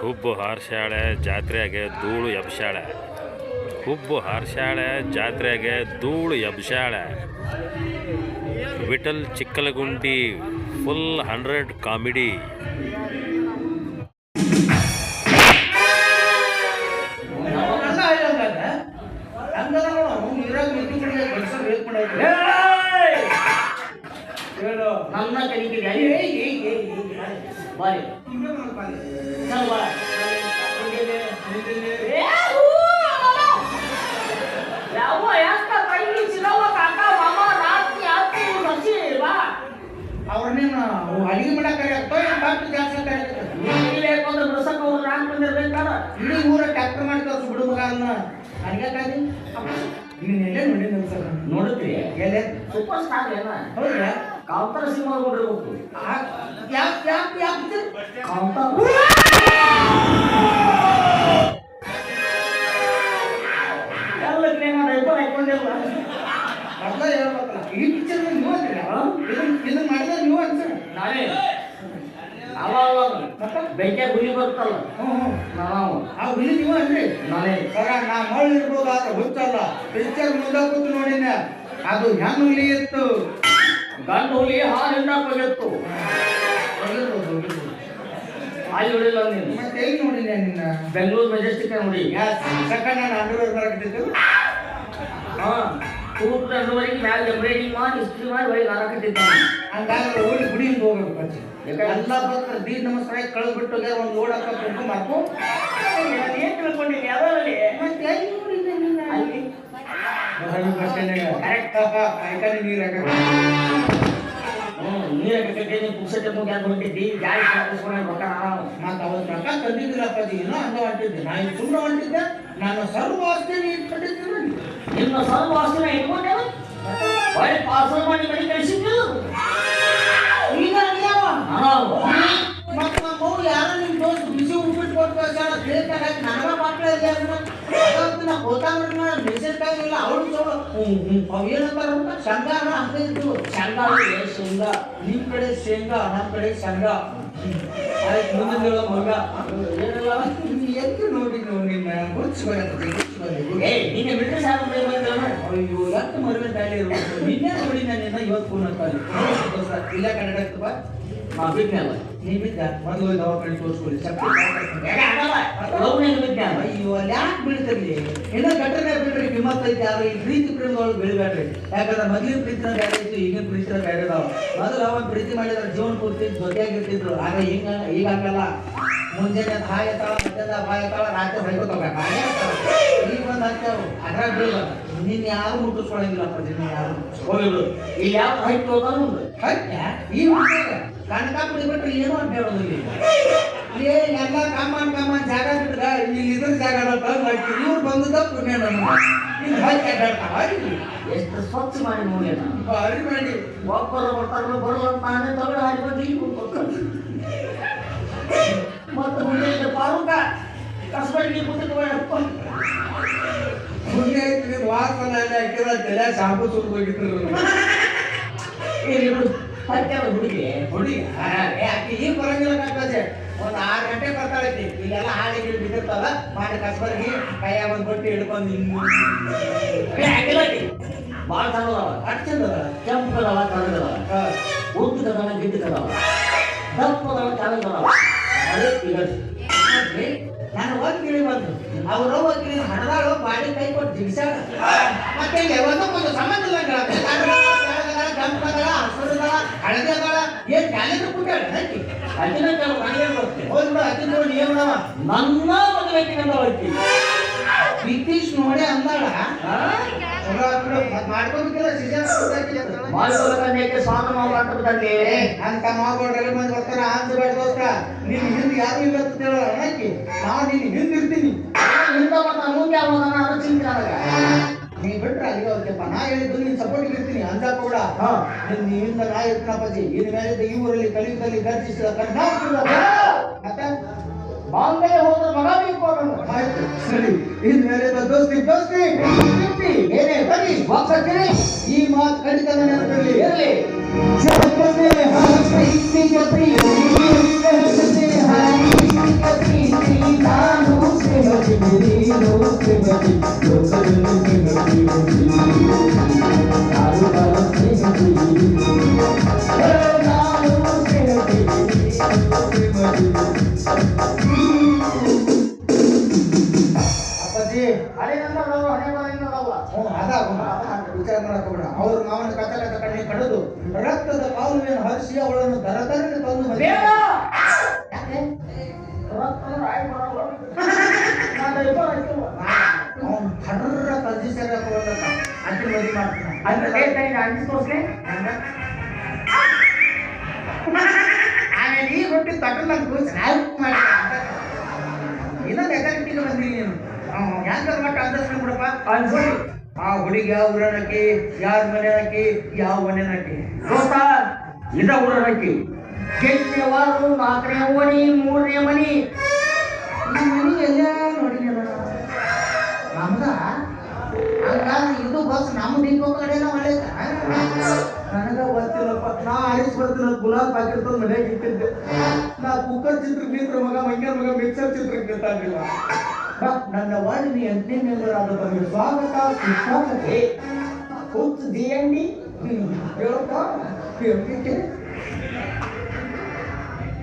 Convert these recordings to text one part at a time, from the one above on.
ಹುಬ್ಬು ಹಾರ್ಸ್ಯಾಳೆ ಜಾತ್ರೆಗೆ ಧೂಳು ಎಬ್ಸ್ಯಾಳೆ ಹುಬ್ಬು ಹಾರ್ಸ್ಯಾಳೆ ಜಾತ್ರೆಗೆ ಧೂಳು ಎಬ್ಸ್ಯಾಳೆ Vithal Chikkalagundi full hundred comedy ಅವ್ರನ್ನೇನು ಅಡಿಗೆ ಮಾಡಕ್ ಏನು ಡಾಕ್ಟರ್ ಜಾಸ್ತಿ ನೀನ್ ಬೇಕಂದ್ರೆ ಬಿಡ್ಸಕ್ ಅವ್ರು ನಾನ್ ಬಂದಿರ್ಬೇಕಲ್ಲ? ಇಡೀ ಊರ ಟ್ಯಾಕ್ಟರ್ ಮಾಡಿ ಕಳ್ಸು ಬಿಡು ಮಗ ಅದನ್ನ ಅಡಿಗೆಕ್ಕಾಗಿ ನೀನ್ ಎಲ್ಲೇ ನೋಡಿ ಸರ್ ನೋಡಿದ್ರಿ. ಎಲ್ಲೇ ಸೂಪರ್ ಸ್ಟಾರ್ ಏನ? ಹೌದಾ ಕಾಂತಾರ ಸಿನಿಮಾ ನೋಡಿರ್ಬೇಕು. ಯಾಕೆ ಯಾಕೆ ಯಾಕೆ ಕಾಂತರ ಎಲ್ಲಕ್ಕೆ ನಾನು ರೈತ ಹಾಕೊಂಡಿಲ್ಲ. ಹೇಳ್ಬೇಕಲ್ಲ ಈ ಪಿಕ್ಚರ್ ನೋಡಿ ಇದನ್ನ ಮಾಡಿದ್ರೆ ನೀವು. ಅಂತ ನಾನೇ ಅವ ಅವ ಬೆಂಕಿಯ ಗುಲಿ ಬರ್ತಲ್ಲ ಹ್ಞೂ ಹ್ಞೂ ನಾವು. ಆ ಹುಲಿ ನೀವು. ಅನ್ರಿ ನಾನೇ ಸರ ನಾ ಮಳ್ಳು ಇರ್ಬೋದು ಆದ್ರೆ ಹುಚ್ಚಲ್ಲ ಪಿಕ್ಚರ್ ಮುಂದೆ ಕೂತು ನೋಡಿನ ಅದು ಹೆಣ್ಣು ಹುಲಿ ಇತ್ತು ಗಂಡು ಹುಲಿ ಹಾಲಿಂದ ಹೋಗಿರ್ಬೋದು. ಅಲ್ಲಿ ಹೊಡಿಲ್ಲ ನೀನು? ಮತ್ತೆ ಎಲ್ಲಿ ನೋಡಿನ ನಿನ್ನ ಬೆಂಗಳೂರು ಮೆಜೆಸ್ಟಿಕ್ ನೋಡಿ ಸೆಕೆಂಡ್ ನಾನು ಅಂಡರ್ವೇರ್ ಬರಕತ್ತಿದ್ದು ಹಾ. ಟೂರ್ ಎರಡುವರೆಗೆ ಮ್ಯಾಲೆ ಎಂಬ್ರಾಯ್ಡಿಂಗ್ ಮಾಡಿ ಇಸ್ತ್ರಿ ಮಾಡಿ ಒಳಗೆ ಹಾರಾಕತ್ತಿದ್ದಾನೆ ಹಂಗಾದ್ರೆ ಓಡಿ ಗುಡಿಯಿಂದ ಹೋಗ್ಬೇಕು ಪಂಚೆ ಎಲ್ಲ ಭಕ್ತರು ದೀಡ್ ನಮಸ್ಕಾರ ಕಳೆದು ಬಿಟ್ಟು ಹೋಗ್ಯಾರ ಒಂದು ಲೋಡ್ ಹಾಕ ಕುಂಕುಮ ಮಾಡ್ಕೊ ಏನ್ ತಿಳ್ಕೊಂಡಿನಿ ಯಾವ್ದ್ರಲ್ಲಿ? ಮತ್ತೆ ಬಸ್. ಕೈಕಾಲಿ ನೀರ್ ಹಾಕ. ಹ್ಮ್ ನೀರ ಕಟ್ಟಿ ಪುಕ್ಸಟ್ಟೆ ಮುಗಿ ಅಂತ ಹೊಂಟಿದ್ದಿ ಗಾಡಿ ಹಾಕಿಸ್ಕೊಂಡು ರೊಕ್ಕ ಮತ್ತ್ ಅವತ್ತು ರೊಕ್ಕ ತಂದಿದ್ದಿಲ್ಲಪ್ಪ ಏನೋ ಹಂಗ ಹೊಂಟಿದ್ದೆ ನಾ ಇಲ್ಲಿ ಸುಮ್ಮನೆ ಹೊಂಟಿದ್ದೆ ನಾನು ಸರ್ವ ಆಸ್ತಿ ಇಟ್ಕೊಂಡಿದ್ದೀನಿ ನಿನ್ನ ಸ್ವಲ್ಪ ವಾಸನೆ ಇಟ್ಕೊಂಡೇವ ಒಳ್ಳೆ ಪಾರ್ಸಲ್ ಮಾಡಿ ಮನೆ ಕಳಿಸಿದ್ದು ಈಗ. ನಾವು ಮತ್ತ್ ನಮ್ಮ ಅವ್ರು ಯಾರೋ ನಿಮ್ ದೋಸ್ತ್ ಕೊಟ್ಟು ಕಳ್ಸ್ಯಾರ, ಪ್ಲೇಟ್ನಾಗ ಹಾಕಿ ನನಗ ಪಾಟ್ಲ ಇಲ್ಲ ಅಂದ್ರೆ ನಾ ಕೊತ್ತಂಬರಿ ಮಾಡಿ ಮೆಣಸಿನ್ಕಾಯಿ ಇಲ್ಲ, ಅವ್ರು ಚಲೋ. ಏನಂತಾರ ಅಂತ ಇದ್ವು. ಶೇಂಗಾ ಶೇಂಗಾ ನಿಮ್ ಕಡೆ ಶೇಂಗಾ ನಮ್ಮ ಕಡೆ ಶಂಗಾ. ಆಯ್ತು ಮುಂದಿನ ಹೇಳೋ ಮಗ. ಏನಿಲ್ಲ ನೀನ್ ನೋಡಿ ನೋಡಿ ನಿನ್ನ? ಬಿಟ್ಟರೆ ಸಾಕು ಅಯ್ಯೋ ಮರುವೆ ತಾಳಿ ಇರ್ಬೇಕು ನಿನ್ನೆ ನೋಡಿ ನಾನು ನಿನ್ನ ಇವತ್ತು ಫೋನ್ ಇಲ್ಲ ಕನ್ನಡ ಬಾ ನಾ ಬಿದ್ದ? ಮೊದಲು ದವಾಖಾನೆ ತೋರಿಸ್ಕೊಳ್ಳಿ ಅಯ್ಯೋ, ಅಲ್ಲಿ ಯಾಕೆ ಬೀಳ್ತಿರ್ಲಿ? ಇನ್ನ ಘಟನೆ ಬಿಡ್ರಿ ಕಿಮ್ಮತ್ ಐತಿ ಈ ಪ್ರೀತಿ ಪ್ರೇಮದೊಳಗೆ ಬೀಳ್ಬೇಡ್ರಿ. ಯಾಕಂದ್ರೆ ಮೊದ್ಲಿನ ಪ್ರೀತಿನ ಬೇರೆ ಇತ್ತು, ಈಗಿನ ಪ್ರೀತಿನ ಬೇರೆ ಅವಾಗ ಪ್ರೀತಿ ಮಾಡಿದ್ರೆ ಜೀವನ ಪೂರ್ತಿ ಜೊತೆಯಾಗಿರ್ತಿದ್ರು. ಆದ್ರೆ ಈಗ ಈಗ ಹಂಗಲ್ಲ. ಮುಂಜಾನೆ ಹಾಯ್ ಎತ್ತಾಳ, ಮಧ್ಯಾಹ್ನ ಬಾಯ್ ಎತ್ತಾಳ, ರಾತ್ರಿ ಹೊಯ್ಕೋತಾವ ಈಗ ಬಂದು ಹಾಕ್ತಾವ ಅದ್ರಾಗ ಬೀಳ್ಬಾರ್ದು ನಿನ್ನ ಯಾರು ಮುಟ್ಟಿಸ್ಕೊಳಂಗಿಲ್ಲಪ್ಪ ನಿನ್ನ ಯಾರು ಹೋಗಿಬಿಡು ಇಲ್ಲಿ ಯಾವ ಹೈಟ್ ಹೋಗೋದು ಹತ್ಯ ಈ ಹುಡುಗ. ಕನಕಾಪುರಿ ಬಿಟ್ರೆ ಏನು ಅಂತ ಹೇಳೋದು ಇಲ್ಲಿ. ಏ ಎಲ್ಲ ಕಾಮನ್ ಕಾಮನ್ ಜಾಗ ಬಿಟ್ರ ಇಲ್ಲಿ ಇದ್ರ ಜಾಗ ಮಾಡ್ತೀವಿ. ಇವ್ರು ಬಂದದ ಪುಣ್ಯ ನಮ್ಗೆ. ಇಲ್ಲಿ ಹತ್ಯ ಅಡ್ಡಾಡ್ತಾವ ಎಷ್ಟು ಸ್ವಚ್ಛ ಮಾಡಿ ನೋಡಿ ಭಾರಿ ಮಾಡಿ. ಒಬ್ಬರು ಬರ್ತಾರೋ ಬರಲ್ಲ ಅಂತ ನಾನೇ ತಗೊಂಡು ಹಾಡಿ ಬಂದು ಇಲ್ಲಿ ಮತ್ತೆ ಮುಂದೆ ಪಾರುಕ ಕೂತ್ಕೊಳ್ಳಪ್ಪ ಪುಣ್ಯ ಐತಿ ವಾಸನ ಹಾಕಿದ್ರೆ ತಲೆ ಶಾಂಪು ಹತ್ಯಾವ ಹುಡುಗಿ. ಹುಡುಗಿ? ಆಕಿ ಈಗ ಬರಂಗಿಲ್ಲ ಕಾಕಾಜೆ ಒಂದ್ ಆರು ಗಂಟೆ ಬರ್ತಾಳೈತಿ ಇಲ್ಲೆಲ್ಲ ಹಾಳಿ ಗಿಳಿ ಬಿದ್ದಿರ್ತಾವ ಮಾಡಿ ಕಸ್ಬರ್ಗಿ ಕೈಯಾಗ ಒಂದ್ ಬಟ್ಟಿ ಹಿಡ್ಕೊಂಡು. ಭಾಳ ಸಣ್ಣದವ ಅಟ್ ಚಂದ ಕೆಂಪು ಕೆಂಪದವ ಕರಗದವ ಗಿದ್ದದವ ದಪ್ಪದವ ಕರಗದವ ಅದೇ ಈಗ ನೋಡ್ರಿ, ನಾನು ಒಂದ್ ಗಿಳಿ ಬಂದು ಅವರು ಒಂದ್ ಗಿಳಿ ಹಣದಾಳು ಬಾಡಿ ಕೈ ಕೊಟ್ಟು ಜಿಗಿಸಾಡ ಮತ್ತೆ ಒಂದಕ್ಕೊಂದು ಸಂಬಂಧ ಇಲ್ಲ ಗಂಪದಳ ಹಸುರದಳ, ಏನ್ ಕ್ಯಾಲೆಂಡರ್ ಕೊಟ್ಟಾಳ ನಕ್ಕಿ. ಅದಿನ ಬರ್ತೇನೆ ಬಿಡು, ನೋಡಿ ಏನ್ ಮಾಡವ? ನನ್ನ ಮದುವೆ ನಿತೀಶ್ ನೋಡಿ ಅಂದಾಳ. ಮಾಡ್ಕೊಬೇಕಂದ್ರೆ ಸ್ವಾಮ ಮಾತಾಡ್ಬಿಟ್ಟಲ್ಲಿ ಏ, ಅಂತ ಮಾಡ್ಕೊಂಡ್ರೆ ಮಂದಿ ಬರ್ತಾರ ಅಂತ ಬೇಡ ದೋಸ್ತ ನಿನ್ ಹಿಂದ್ ಯಾರು ಇಲ್ಲ ಅಂತ ಹೇಳೋ ಅನ್ನಕ್ಕೆ ನಾವು ನಿನ್ ಹಿಂದ್ ಇರ್ತೀನಿ ಬಂದ ನೀ ಹೇಳಿದ್ದು ನಿನ್ನ ಸಪೋರ್ಟ್ ಇರ್ತೀನಿ ಅಂತ ಕೂಡ ಹಾ. ನಿನ್ ನಿನ್ನಿಂದ ನಾ ಇನ್ ಮೇಲೆ ಈ ಊರಲ್ಲಿ ಕಲಿಯುಗದಲ್ಲಿ ಗರ್ಜಿಸಿದ ಕರ್ನಾಟಕದ ಮತ್ತೆ ಬಾಂಬೆ ಹೋದ್ರೆ ಮಗ ಬೇಕು. ಆಯ್ತು ಸರಿ ಇನ್ ಮೇಲೆ ದೋಸ್ತಿ ದೋಸ್ತಿ ಬನ್ನಿ ಏನೇ ಬನ್ನಿ ವಾಪಸ್ಸಿರಿ ಈ ಮಾತು ಖಂಡಿತ ನೆನಪಲ್ಲಿ ಇರಲಿ Hey! ಕಳಿಸಿ ಅವಳನ್ನು ತರತಾರೆ ಬಂದು ಮದುವೆ ಯಾಕೆ? ಅವನು ಮಾಡಿ ಬಿಡಪ್ಪ. ಆ ಹುಡುಗಿ ಯಾವ ಊರನಕ್ಕೆ ಯಾರ ಮನೆನಕ್ಕೆ ಯಾವ ಮನೆನಕ್ಕೆ ಇದ ಉಡರಕ್ಕಿ ಕೆಟ್ಟವಾರು ನಾಲ್ಕನೇ ಮನಿ ಮೂರನೇ ಮನಿ. ನಮ್ಮ ಮನಿ ಎಲ್ಲ ನೋಡಿದೆ ಬೇಡ ನಮ್ದ ಇದು ಬಸ್ ನಮ್ಮ ದೀಪ ಕಡೆ ನಾವು ಹೊಳೆದ ನನಗೆ ಬರ್ತಿಲ್ಲಪ್ಪ ನಾ ಆಡಿಸ್ ಬರ್ತಿಲ್ಲ ಗುಲಾಬ್ ಹಾಕಿರ್ತದ ಮನೆಯಾಗ ಇಟ್ಟಿದ್ದೆ. ನಾ ಕುಕ್ಕರ್ ಚಿತ್ರ ನಿಂತ್ರ ಮಗ ಮಂಗ್ಯನ ಮಗ ಮಿಕ್ಸರ್ ಚಿತ್ರಕ್ಕೆ ನಿಂತಾಗಿಲ್ಲ ನನ್ನ ವಾಡಿನಿ ಎಂಟನೇ ಮೆಂಬರ್ ಆದ ಬಗ್ಗೆ ಸ್ವಾಗತ ಸುಸ್ವಾಗತೆ. ಕೂತ್ ದಿ ಅಂಡಿ ಹೇಳಪ್ಪ. ಹೇಳ್ಬಿಟ್ಟೆ.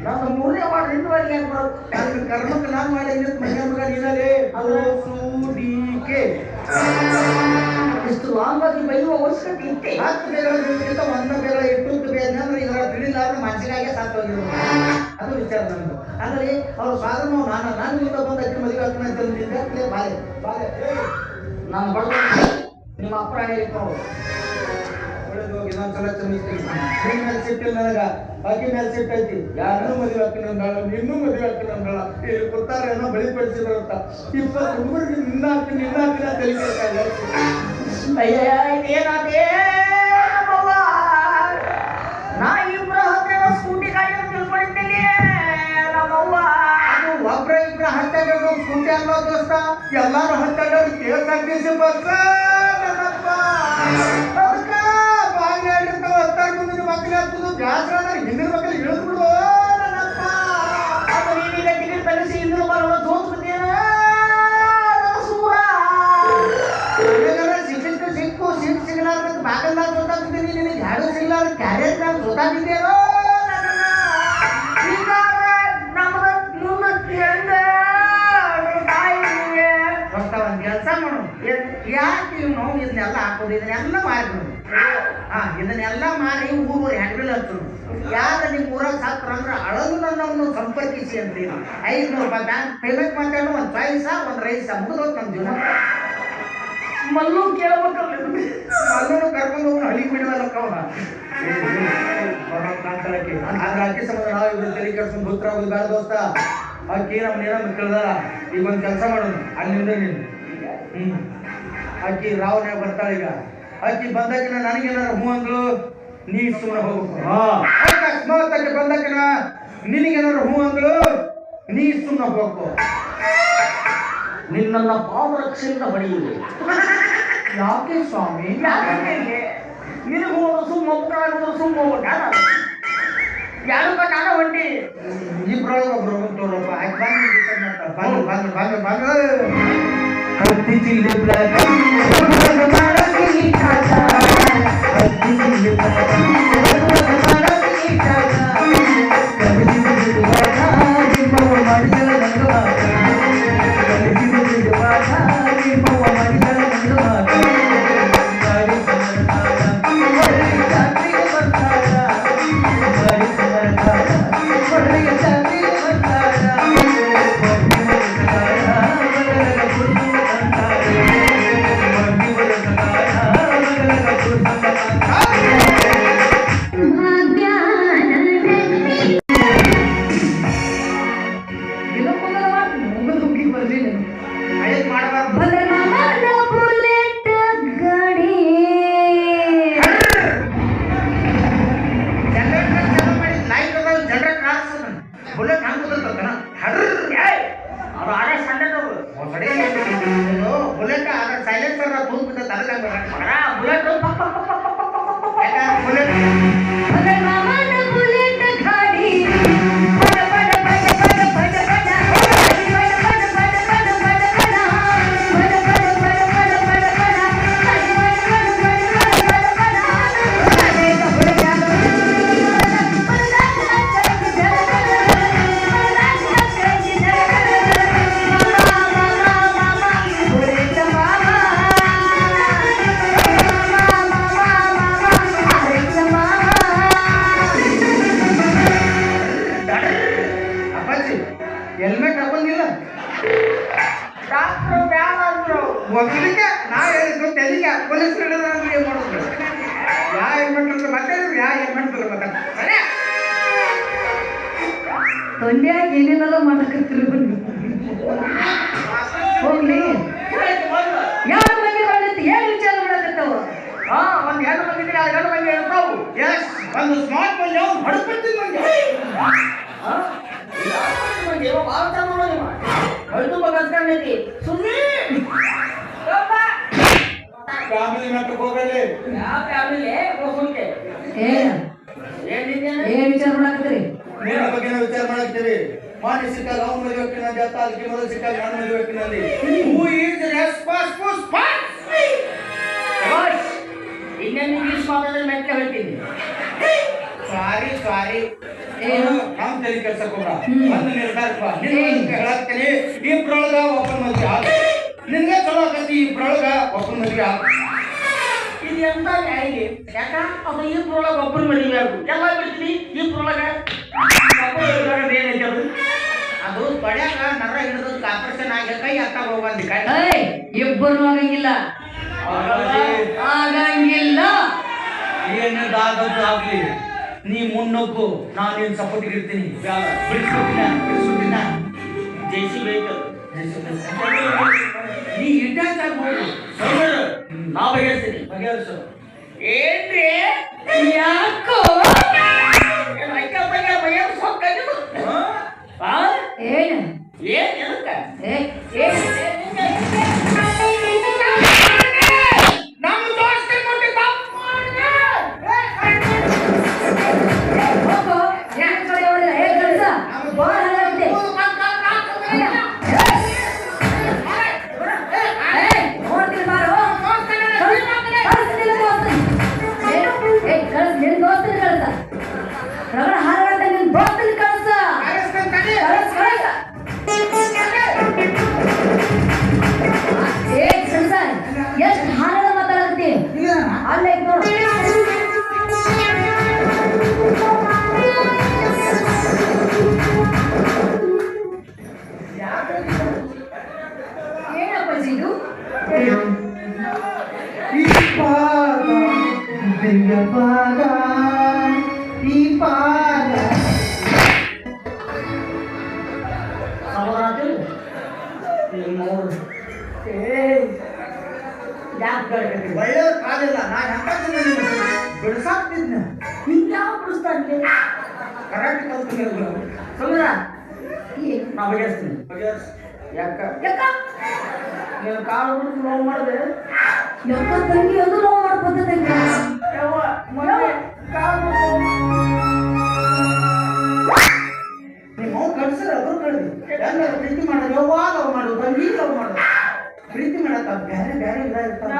ನನ್ನ ಮೂರನೇ ಮಾಡಿ ಹಿಂದುವರೆಗೆ ಯಾಕೆ ಬರೋದು? ನನ್ನ ಕರ್ಮಕ್ಕೆ ನಾನು ಮಾಡಿ ಮಂಗ್ಯ ಮಗ ನೀನಲೇ ಅದು ಸೂಡಿಕೆ ಇಷ್ಟು ಲಾಂಗ್ ಆಗಿ ಬೈಯುವ ಅವಶ್ಯಕತೆ ಇತ್ತೆ. ಹತ್ತು ಬೇರೆಗಿಂತ ಒಂದ ಬೇರೆ ಇಟ್ಟು ಬೇರೆ ಇದರ ತಿಳಿಲಾರ ಮನಸ್ಸಿನಾಗೆ ಸಾಕೋಗಿರೋದು ಅದು ವಿಚಾರ ನಮ್ದು. ಅಂದ್ರೆ ಅವ್ರ ಸಾಧನ ನಾನು. ನಾನು ಇಂದ ಬಂದ ಅಕ್ಕಿ ಮದುವೆ ಆಗ್ತಾನೆ ಅಂತ ನಿಂದೆ ಬಾಲೆ ಬಾಲೆ ನಾನು ಬಡ ನಿಮ್ಮ ಅಪ್ಪರ ಹೇಳಿಕೊಂಡು ಒಳ್ಳೇದು ಹೋಗಿ ಇನ್ನೊಂದ್ಸಲ ಚಮಿಸ್ತೀನಿ ನಿನ್ ಮೇಲೆ ಸಿಟ್ಟಿಲ್ಲ ನನಗ. ಅಕ್ಕಿ ಮೇಲೆ ಸಿಟ್ಟು ಐತಿ. ಯಾರನ್ನೂ ಮದುವೆ ಹಾಕಿನ ಅಂದಾಳ ನಿನ್ನೂ ಮದುವೆ ಹಾಕಿನ ಅಂದಾಳ ಇಲ್ಲಿ ಕೊಡ್ತಾರ ಏನೋ ಬಳಿ ಪಡಿಸಿದ್ರಂತ ಇಪ್ಪತ್ತು ಹುಡುಗರಿಗೆ ನಿನ್ನ ಹಾಕಿ ನಿನ್ನ ಹಾಕಿನ ತಲೆ ಕೆಡ್ತಾ ಇದೆ. ಅಯ್ಯ ಏನಾದೆ ನಮ್ಮವ್ವ. ನಾ ಇಬ್ರು ಹತ್ತಿರ ಸ್ಕೂಟಿ ಗಾಡಿ ತಿಳ್ಕೊಂಡಿದ್ದೀನಿ ನಮ್ಮವ್ವ. ಒಬ್ರ ಇಬ್ರ ಹತ್ತಾಡೋದು ಸ್ಕೂಟಿ ದೋಸ್ತ? ಎಲ್ಲಾರು ಹತ್ತಾಡೋದು ಕೆ ಎಸ್ ಆರ್ ಬಸ್. ನನ್ನಪ್ಪ. ಮಕ್ಕಳು ಹಾಕುದು ಬ್ಯಾಸರ ಹೆಣ್ಣಿನ ಮಕ್ಕಳು ಬಿಡು ನನ್ನಪ್ಪ. ನೀವೀಗ ಟಿಕೆಟ್ ತರಿಸಿ ಇನ್ನೂ ಬರೋಣ ತೋರ್ಸ್ಬಿಡ್ತೀರ ಸಿಕ್ಕಿಟ್ಟು ಸಿಕ್ಕು ಸಿಕ್ ಸಿಗಲಾರ್ದ ಬಾಗಲ್ದಾಗ ಗೊತ್ತಾಗ್ತಿದ್ದೀನಿ ನಿನಗೆ ಯಾರು ಸಿಗಲಾರ್ದ ಕ್ಯಾರೇಜ್ನಾಗ ಗೊತ್ತಾಗಿದ್ದೇನೋ ಯಾಕೆ ಇವ್ ನಾವು ಇದನ್ನೆಲ್ಲ ಹಾಕೋದು? ಇದನ್ನೆಲ್ಲ ಮಾಡಿಬಿಡೋದು ಇದನ್ನೆಲ್ಲ ಮಾರಿ ಊರು ಹೆಣ್ಬಿಲ್ ಹಚ್ಚು ಯಾರ ನಿಮ್ಮ ಊರಾಗ ಸಾಕ್ರ ಅಂದ್ರೆ ಅಳದು ನನ್ನವನ್ನು ಸಂಪರ್ಕಿಸಿ ಅಂತೀನಿ ಐದ್ನೂರು ರೂಪಾಯಿ ಬ್ಯಾಂಕ್ ಪೇಮೆಂಟ್ ಮಾಡ್ಕೊಂಡು ಒಂದು ಪಾಯಸ ಒಂದು ರೈಸ್ ಮುಗಿದೋದು ನಮ್ಮ ಜೀವನ. ಮಲ್ಲು ಕೇಳ್ಬೇಕಲ್ಲ ಅಲ್ಲೂ ಕರ್ಕೊಂಡು ಹೋಗಿ ಹಳಿ ನಾವು ಇಬ್ರು ತಲೆ ಕೆಡ್ಸ್ಕೊಂಡು ಭೂತ್ರಾಗೋದು ಬೇಡ ದೋಸ್ತ. ಅಕ್ಕಿ ನಮ್ಮ ನೇರ ಕೇಳ್ದಾರ ಈಗ ಒಂದು ಕೆಲಸ ಮಾಡೋದು ಅಲ್ಲಿಂದ ನೀನು. ಹ್ಮ್. ಅಕ್ಕಿ ರಾವ್ನ್ಯಾಗ ಬರ್ತಾಳೆ ಈಗ ಅಕ್ಕಿ ಬಂದಾಕಿನ ನನಗೇನಾರ ಹೂ ಅಂದ್ಳು ನೀ ಸುಮ್ಮನೆ ಹೋಗ್ಬೇಕು ಅಕಸ್ಮಾತ್ ಅಕ್ಕಿ ಬಂದಾಕಿನ ನಿನಗೇನಾರ ಹೂ ಅಂದ್ಳು ನೀ ಸುಮ್ಮನೆ ಹೋಗ್ಬೇಕು ನಿನ್ನನ್ನ ಪಾದರಕ್ಷೆಯಿಂದ ಹೊಡೆಯುವೆ ಯಾಕೆ ಸ್ವಾಮಿ? ನಿನಗೂ? ಸುಮ್ಮ ಒಬ್ಬರಾಗಿದ್ರು ಸುಮ್ಮ ಯಾರು ನಾನು ಹೊಂಟಿ ಇಬ್ರೊಳಗೆ ಒಬ್ರು ತೋರಪ್ಪ ಬಂದು ಬಂದು ಬಂದು ಬಂದು ಕತ್ತಿ ಹತ್ತಿ Thank you. ಎಸ್ ಒಂದು ಸ್ಮಾರ್ಟ್ ಮಂದಿ ಅವ್ನು ಮಂದಿ ಫ್ಯಾಮಿಲಿ ಹೋಗಲಿ. ಏನ್ ವಿಚಾರ ಮಾಡಕತ್ತೀರಿ? ಬಗ್ಗೆ ವಿಚಾರ ಮಾಡಾಕ್ತೀವಿ ಮಾನ್ಯ ಸಿಕ್ಕಾಗ ಅವ್ನ ಮದುವೆ ಹೊಕ್ಕಿನಲ್ಲಿ ಅತ್ತ ಅದಕ್ಕೆ ಮೊದಲು ಸಿಕ್ಕಾಗ ನನ್ನ ಮದುವೆ ಹೊಕ್ಕಿನಲ್ಲಿ ಹೂ! ಈಸ್ ರೆಸ್ಪಾನ್ಸಿಬಲ್ ಇನ್ನೇನು ಇಂಗ್ಲೀಷ್ ಮಾತಾಡಿದ್ರೆ ಮೆಟ್ಟ ಹೇಳ್ತೀನಿ. ಸಾರಿ ಸಾರಿ ಏನು? ನಮ್ ತಲೆ ಕೆಲ್ಸಕ್ಕೆ ಹೋಗ ಹ್ಮ್. ಒಂದು ನಿರ್ಧಾರಪ್ಪ? ಹೇಳಾಕ್ತೀನಿ ಇಬ್ರೊಳಗ ಒಬ್ಬನ ಮದ್ವೆ ಆಗ ನಿನ್ಗೆ ಚಲೋ ಆಗತ್ತಿ ಇಬ್ರೊಳಗ ಒಬ್ಬನ ಮದ್ವೆ ಆಗ ಇದು ಎಂತ ನ್ಯಾಯ ಇದೆ? ಯಾಕ? ಅದು ಇಬ್ರೊಳಗೆ ಒಬ್ಬರು ಮದುವೆ ಆಗು ಎಲ್ಲ ಬಿಡ್ತೀನಿ. ಈ ಏನೈತೆ ಅದು. ಅದು ಪಡ್ಯಾಗ ನರ ಹಿಡಿದ ಆಪರೇಷನ್ ಆಗಿ ಕೈ ಅತ್ತ ಹೋಗ್ಬಂದಿ ಕೈ ಇಬ್ಬರು ಆಗಂಗಿಲ್ಲ. ಆಗಂಗಿಲ್ಲ ಏನದಾಗದ್ದು ಆಗ್ಲಿ ನೀ ಮುನ್ನೋಕು ನಾನು ನಿನ್ ಸಪೋರ್ಟ್ ಇರ್ತೀನಿ. ಬಿಡಿಸ್ಕೊಟ್ಟಿನ? ಬಿಡಿಸ್ಕೊಟ್ಟಿನ? ಜೆ ಸಿ ವೆಹಿಕಲ್ ನೀ ಇಟ್ಟಾಗ ಆಗ್ಬೋದು ನಾ ಬಗೆಹರಿಸ್ತೀನಿ. ಬಗೆಹರಿಸು. ಏನ್ರಿ? ಎಷ್ಟು ಹಾರಾಟ ಕರೆಕ್ಟ್ ಕಲ್ತಿಲ್ಲ ಸಮೀರ ನಾ ಬಗೆಹರಿಸ್ತೀನಿ. ಬಗೆಹರಿಸು. ಯಾಕ? ಯಾಕ? ನೀನು ಕಾಲು ಬಿಟ್ಟು ನೋವು ಮಾಡಿದೆ? ಯಾಕ? ತಂಗಿ ಅದು ನೋವು ಮಾಡ್ಕೊತ ತಂಗಿ. ಯವ್ವ ಮೊನ್ನೆ ಕಾಲು ನಿಮ್ಮ ಅವ್ನು ಕಳ್ಸಿರ ಅವರು ಕಳ್ದಿ. ಹೆಂಗ ಪ್ರೀತಿ ಮಾಡೋದು ಯಾವಾಗ ಅವ್ ಮಾಡೋದು ತಂಗಿ ಅವ್ ಮಾಡೋದು ಪ್ರೀತಿ ಮಾಡಕ್ಕ ಬೇರೆ ಬೇರೆ ಇಲ್ಲ ಇರ್ತಾರೆ.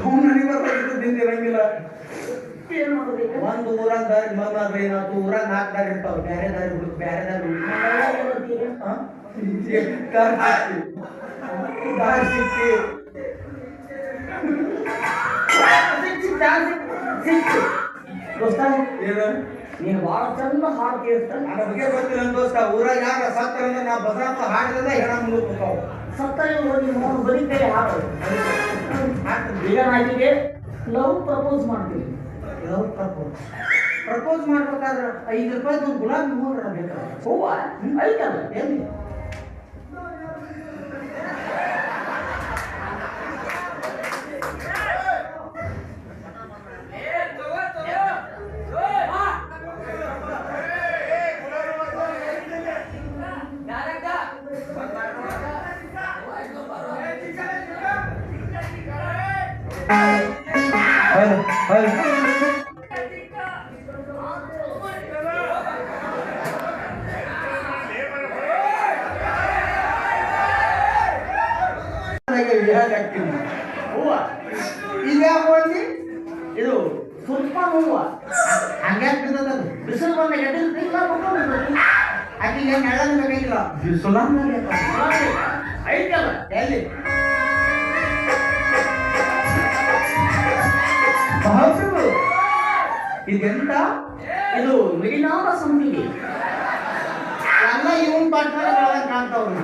ಅವ್ನು ನನಗೆ ಬರ್ಬೇಕು ದಿಂದ ಇರಂಗಿಲ್ಲ ಏನು ಮಾಡೋದು ಈಗ? ಒಂದು ಊರಾಗ ದಾರಿ ಬಂದಾದ್ರೆ ಏನಾಯ್ತು ಊರಾಗ ನಾಲ್ಕು ದಾರಿ ಇರ್ತಾವ ಬೇರೆ ದಾರಿ ಹುಡುಕ್ ಬೇರೆ ದಾರಿ ಹುಡುಕ್ ನಾಳೆ ಬರ್ತೀರಿ? ಹಾ? ದಾರಿ ಸಿಕ್ತಿ ದಾರಿ ಸಿಕ್ತಿ ಸಿಕ್ತು, ದಾರಿ ಸಿಕ್ತು. ದೋಸ್ತ ಏನು ನೀನು ಭಾಳ ಚಂದ ಹಾಡು ಕೇಳ್ತಾನೆ ನನ್ನ ಬಗ್ಗೆ ಗೊತ್ತಿಲ್ಲ ನನ್ ದೋಸ್ತ ಊರಾಗ ಯಾರ ಸತ್ತರ ಅಂದ್ರೆ ನಾ ಬಸರಪ್ಪ ಹಾಡಿದ್ರೆ ಹೆಣ ಮುಂದಕ್ಕೆ ಹೋಗ್ತಾವ ಸತ್ತರೆ ಹೋಗಿ ನೋಡು ಬರೀ ಕೈ ಹಾಡು ಈಗ ನಾಕಿಗೆ ಲವ್ ಪ್ರಪೋಸ್ ಮಾಡ್ತೀವಿ ಲವ್ ಪ್ರಪೋಸ್ ಪ್ರಪೋಸ್ ಮಾಡ್ಬೇಕಾದ್ರೆ ಐದು ರೂಪಾಯಿ ಒಂದು ಗುಲಾಬಿ ಹೂವು ಬೇಕಾದ್ರೆ ಹೂವ ಐತಲ್ಲ ಎಲ್ಲಿ ಹೌದು ಹೌದು ಹೂವ. ಇದ್ಯಾವ ಅಂದಿ ಇದು ತುಪ್ಪ ಹೂವ. ಹಂಗೆ ಬಿಸಿಲು ಬಂದ ಎದ್ದಿರ್ತಿಲ್ಲ ಏನ್ ಆಕಿಗೆ ನೆಳ್ಳನ್ ಬೇಕಾಗಿಲ್ಲ ಬಿಸಿಲು ಐತಲ್ಲ ಎಲ್ಲಿ? ಇದೆಂತ? ಇದು ಮಿಡಿನಾದ ಸಂಪಿಗೆ. ಎಲ್ಲ ಇವನ್ ಪಾಠ ಕಾಣ್ತಾವ್ರಿ.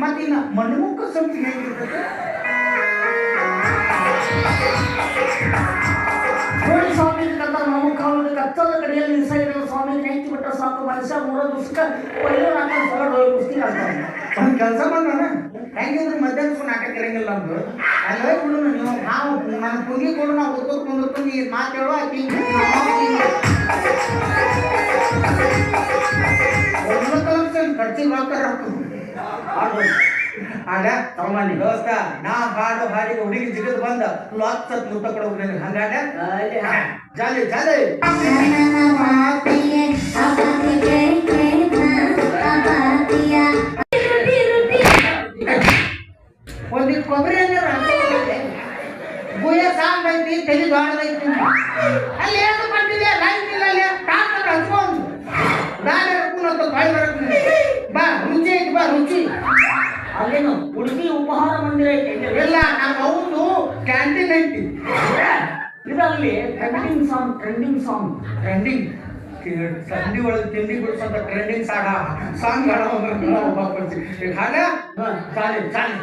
ಮತ್ತಿನ್ನ ಮಣ್ಣುಮುಖ ಸಂಪಿಗೆ ಹೇಗಿರ್ತದೆ? ಸಾಕು ಮನುಷ್ಯ ಮೂರ ದಿವಸಕ್ಕೆ ಒಳ್ಳೆ ನಾಟ ಹೊರಡು ಹೋಗಿ ಕುಸ್ತಿ ಆಡ್ತಾನೆ ಒಂದ್ ಕೆಲಸ ಮಾಡೋಣ ಹೆಂಗಿದ್ರೆ ಮಧ್ಯಾಹ್ನ ಸುಮ್ಮನೆ ನಾಟಕ ಇರಂಗಿಲ್ಲ ಅಂದ್ರು ಅಲ್ಲಿ ಹೋಗಿ ಬಿಡು ನೀವು ನಾವು ನನ್ನ ಕುಂಗಿ ಕೊಡು ನಾವು ಓದ್ಕೋತ ಕುಂದಿರ್ತೀನಿ ಈ ಮಾತು ಹೇಳು ಆಕಿ ಖರ್ಚಿಗೆ ರೊಕ್ಕ ಆಡ ತಗೊಂಬನ್ನಿ ದೋಸ್ತ ನಾ ಹಾಡು ಹಾಡಿಗೆ ಹುಡುಗಿ ಜಿಗದ್ ಬಂದ ಲಾಕ್ ಸತ್ ಮುತ್ತ ಕೊಡೋಗ್ರಿ ಹಂಗಾಡ ಜಾಲಿ ಜಾಲಿ. ಸಂಧಿ ಒಳಗೆ ತಿಂಡಿ ಬಿಡಿಸೋಂಥ ಟ್ರೆಂಡಿಂಗ್ ಸಾಡ ಸಾಂಗ್ ಹಾಡ ಹಾಡ ಚಾಲಿ ಚಾಲಿ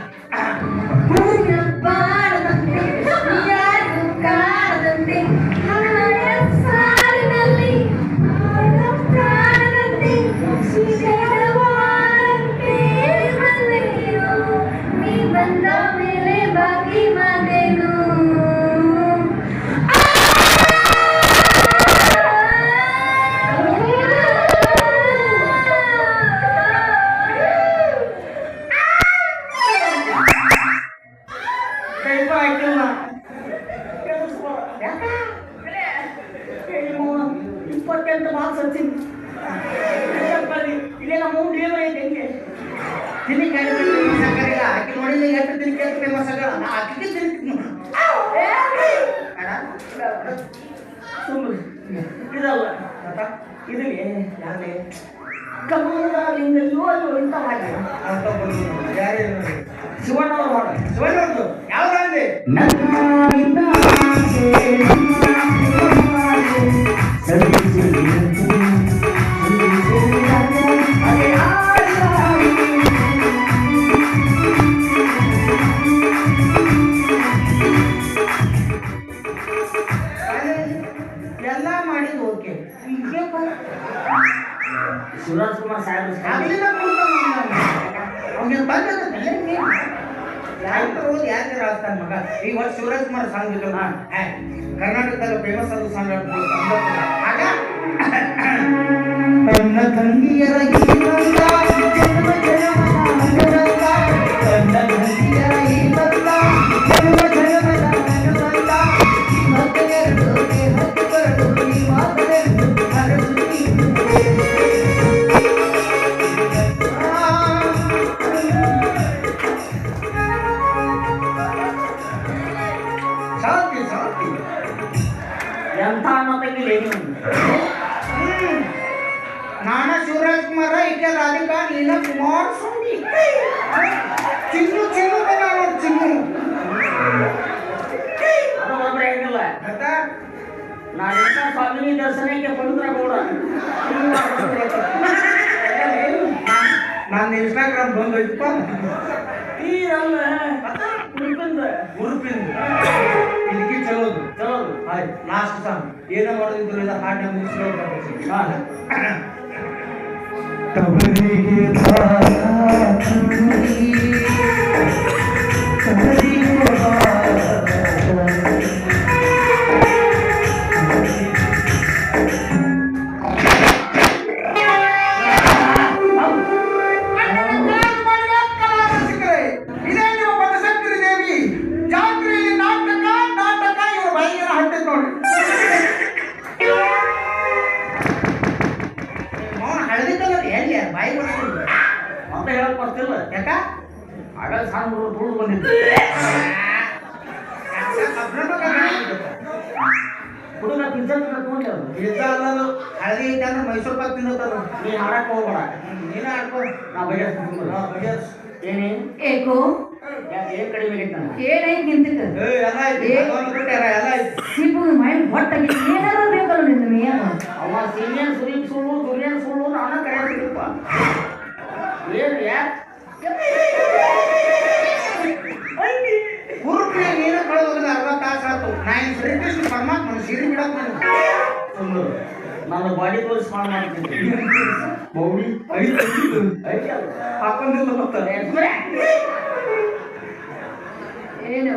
ನೋಡಿಲ್ಲ ಎಷ್ಟು ದಿನ ಕೇಳ್ತೀನಿ ಮಸಾಲೆ ನಾ ತಿನ್ನಿ ಸುಮ್ಮನೆ ಇದಲ್ಲ ಇದಿಲ್ಲಿ ಯಾರೇ ಕಮಲದಿಂದ ಇವರು ಇಂಥ ಶಿವಣ್ಣ ಶಿವಣ್ಣವ್ರು ಹಾಡು. ಯಾವ ಗಾಂಧಿ ಎಲ್ಲ ಶಿವರಾಜ್ ಕುಮಾರ್ ಸಾಹೇಬ್ ಆಗ್ಲಿಲ್ಲ ಅವ್ನಿಗೆ ಬಂದದ ಓದಿ ಯಾಕೆ ರಾಜಸ್ಥಾನ್ ಮಗ ಈಗ ಶಿವರಾಜ್ ಕುಮಾರ್ ಸಾಂಗ್ ಇದ್ರು ಕರ್ನಾಟಕದಾಗ ಫೇಮಸ್ ಆದ ಸಾಂಗ್ ಆಗ ತನ್ನ ತಂಗಿಯರ ಗೀತಂದ, ಎಂಥ ಅಣ್ಣ ತಂಗಿ ಏನು ನಾನ ಶಿವರಾಜ್ ಕುಮಾರ ಈಕೆ ರಾಧಿಕಾ ನೀನ ಕುಮಾರ್ ಸ್ವಾಮಿ ಚಿನ್ನು ಚಿನ್ನು ಬಂದ ನೋಡ್ ಚಿನ್ನು ಅದು ಒಬ್ಬರೇ ಆಗಿಲ್ಲ ಮತ್ತ ನಾನು ಇಂಥ ಸ್ವಾಮಿನಿ ದರ್ಶನಕ್ಕೆ ಪವಿತ್ರ ಗೌಡ ನನ್ನ ಇನ್ಸ್ಟಾಗ್ರಾಮ್ ಬಂದೋಯ್ತಪ್ಪ ಈ ಅಲ್ಲ ಹುಡುಗಂದ ಗುರುಪಿಂದ ಲಾಸ್ಟ್ ಸಾಂಗ್ ಏನೋ ಮಾಡೋದಿದ್ರು ಇಲ್ಲ ಹಾಡಿನ ಮುಗಿಸ್ಕೊಂಡು ತವರಿಗೆ ಏಕೋ? ಏನ್ ಏನೈತಿ ನಿಂತಿದ್ದ? ಏ, ಎಲ್ಲ ಐತಿ ಅದೊಂದು ಬಿಟ್ಟಾರ, ಎಲ್ಲ ಐತಿ ಸಿಪ್ಪು ಮೈಂಡ್ ಹೊಟ್ಟಾಗಿ ಏನಾರ ಬೇಕಲ್ಲ ನಿನ್ನ ಏನು ಅವ ಸೀನಿಯರ್ ಸುದೀಪ್ ಸುಳ್ಳು ದುರ್ಯನ್ ಸುಳ್ಳು ನಾನ ಕರೆಯಬೇಕಪ್ಪ ಗುರುಪ್ರಿಯ ನೀರು ಕಳೆದೋಗಿದ ಅರ್ಧ ತಾಸು ಆಯ್ತು. ನಾ ಇನ್ನು ಶ್ರೀಕೃಷ್ಣ ಪರಮಾತ್ಮನ ಸಿರಿ ಬಿಡಕ್ಕೆ ನಾನು ಬಾಡಿ ತೋರಿಸಿ ಮಾಡಿ ಮಾಡ್ತೀನಿ ಹಾಕೊಂಡಿಲ್ಲ ಮತ್ತೆ. ಏನು?